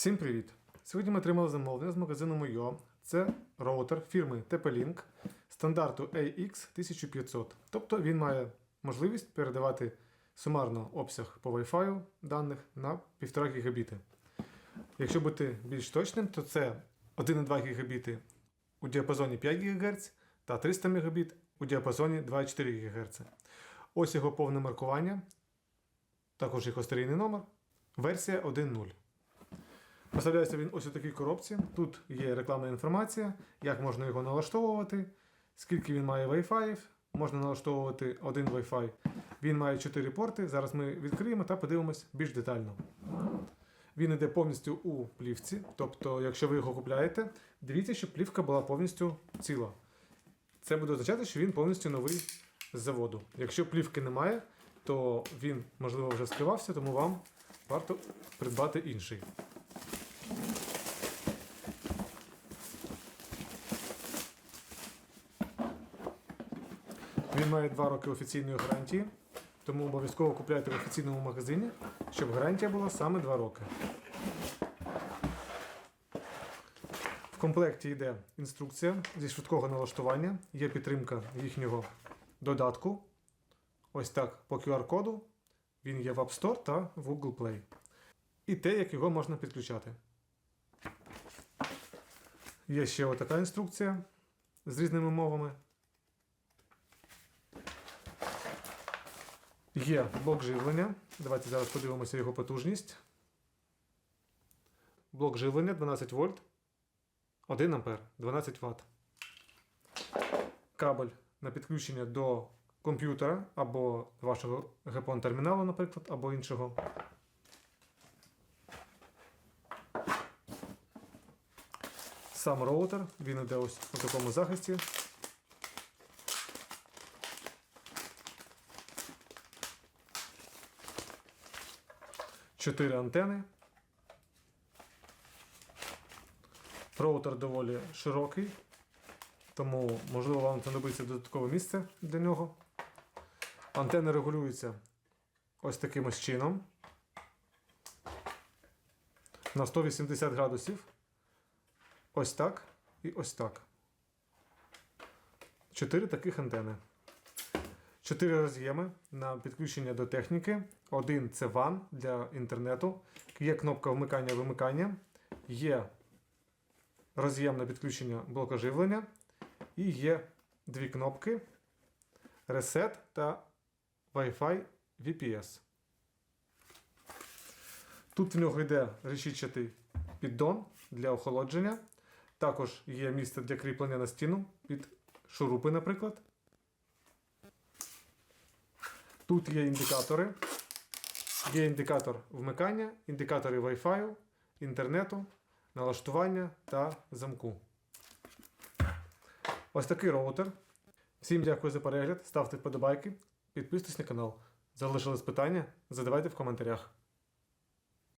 Всім привіт! Сьогодні ми отримали замовлення з магазину Moyo. Це роутер фірми TP-Link стандарту AX1500. Тобто він має можливість передавати сумарно обсяг по Wi-Fi даних на 1,5 гігабіти. Якщо бути більш точним, то це 1,2 гігабіти у діапазоні 5 ГГц та 300 Мбіт у діапазоні 2,4 ГГц. Ось його повне маркування, також його серійний номер. Версія 1.0. Поставляється він ось у такій коробці. Тут є рекламна інформація, як можна його налаштовувати, скільки він має Wi-Fi. Можна налаштовувати один Wi-Fi. Він має 4 порти. Зараз ми відкриємо та подивимось більш детально. Він йде повністю у плівці. Тобто, якщо ви його купляєте, дивіться, щоб плівка була повністю ціла. Це буде означати, що він повністю новий з заводу. Якщо плівки немає, то він, можливо, вже скривався, тому вам варто придбати інший. Він має 2 роки офіційної гарантії, тому обов'язково купляйте в офіційному магазині, щоб гарантія була саме 2 роки. В комплекті йде інструкція зі швидкого налаштування, є підтримка їхнього додатку. Ось так по QR-коду. Він є в App Store та в Google Play. І те, як його можна підключати. Є ще отака інструкція з різними мовами. Є блок живлення. Давайте зараз подивимося його потужність. Блок живлення 12 вольт, 1 ампер, 12 Вт. Кабель на підключення до комп'ютера або вашого GPON-терміналу, наприклад, або іншого. Сам роутер, він іде ось у такому захисті. Чотири антени. Роутер доволі широкий, тому, можливо, вам знадобиться додаткове місце для нього. Антени регулюються ось таким ось чином. На 180 градусів. Ось так і ось так. Чотири таких антени. Чотири роз'єми на підключення до техніки. Один це WAN для інтернету. Є кнопка вмикання-вимикання. Є роз'єм на підключення блока живлення. І є дві кнопки Reset та Wi-Fi VPS. Тут в нього йде решітчатий піддон для охолодження. Також є місце для кріплення на стіну під шурупи, наприклад. Тут є індикатори. Є індикатор вмикання, індикатори Wi-Fi, інтернету, налаштування та замку. Ось такий роутер. Всім дякую за перегляд. Ставте вподобайки, підписуйтесь на канал. Залишились питання? Задавайте в коментарях.